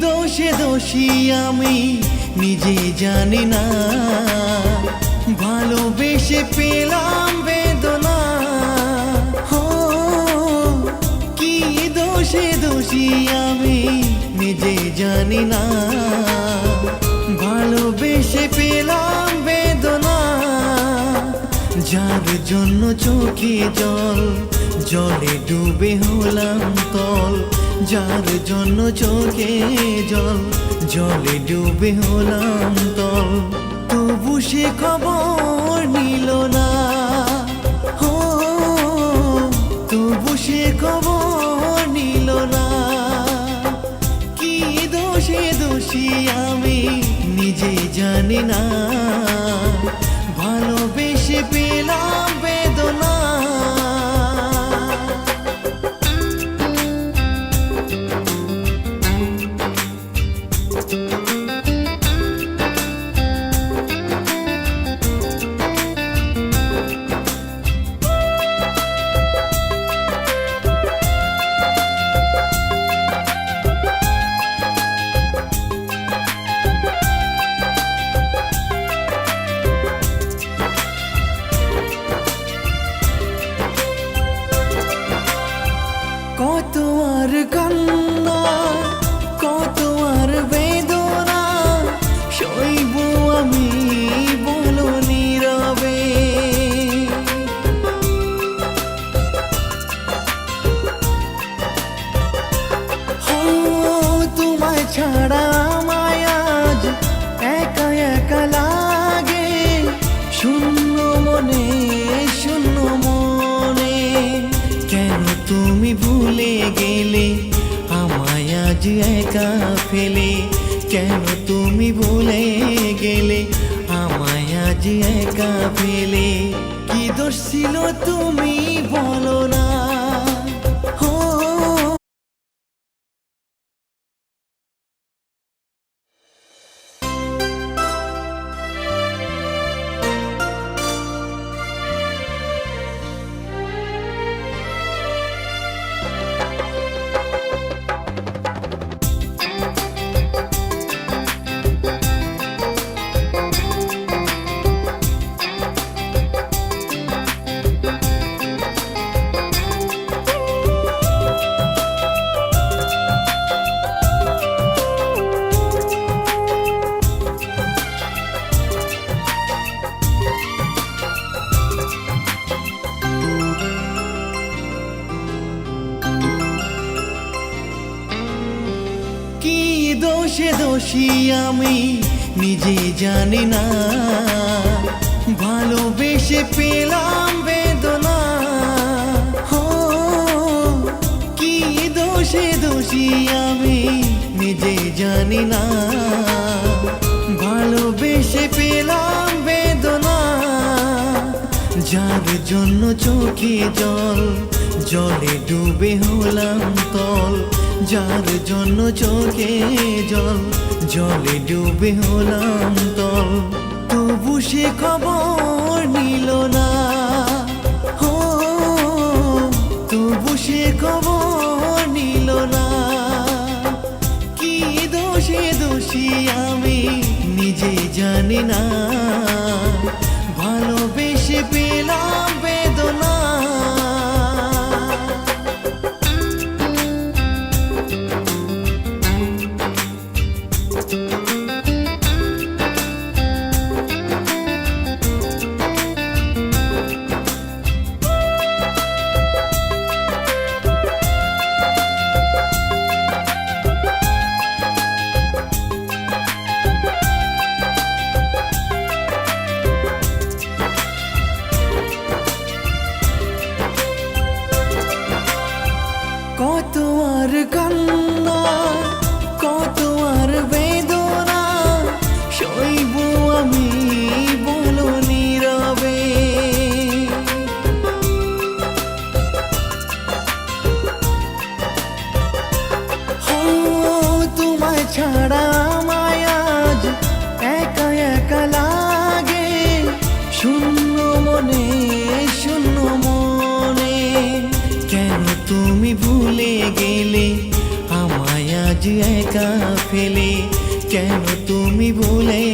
দোষে দোষী আমি নিজে জানি না। ভালোবেসে পেলাম বেদনা। হো, কি দোষে দোষী আমি নিজে জানি না। ভালোবেসে পেলাম বেদনা। যার জন্য চোখে জল, জলে ডুবে হলাম তল। যার জন্য চোখে জল, জলে ডুবে হলাম তল। তবু সে খবর নিল না। হো, তবু সে খবর নিল না। কি দোষে দোষী আমি, নিজে জানি না। kar kanlar একা ফেলে কেন তুমি ভুলে গেলে? আমায় আজ একা ফেলে। কি দোষ ছিল তুমি দোষে দোষী আমি নিজে জানি না। ভালোবেসে পেলাম বেদনা। হো, কি দোষে দোষী আমি নিজে জানি না। ভালোবেসে পেলাম বেদনা। যার জন্য চোখে জল জলে ডুবে হলাম তল, যার জন্য চোখে জল, জলে ডুবে হলাম তল। তবু সে খবর নিল না, হো, তবু সে খবর নিল না। কি দোষে দোষী আমি, নিজে জানি না। গান একা ফেলে, কেন তুমি ভুলে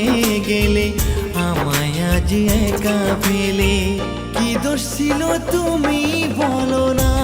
গেলে? আমায় আজ একা ফেলে। কি দোষ ছিল তুমি বলো না?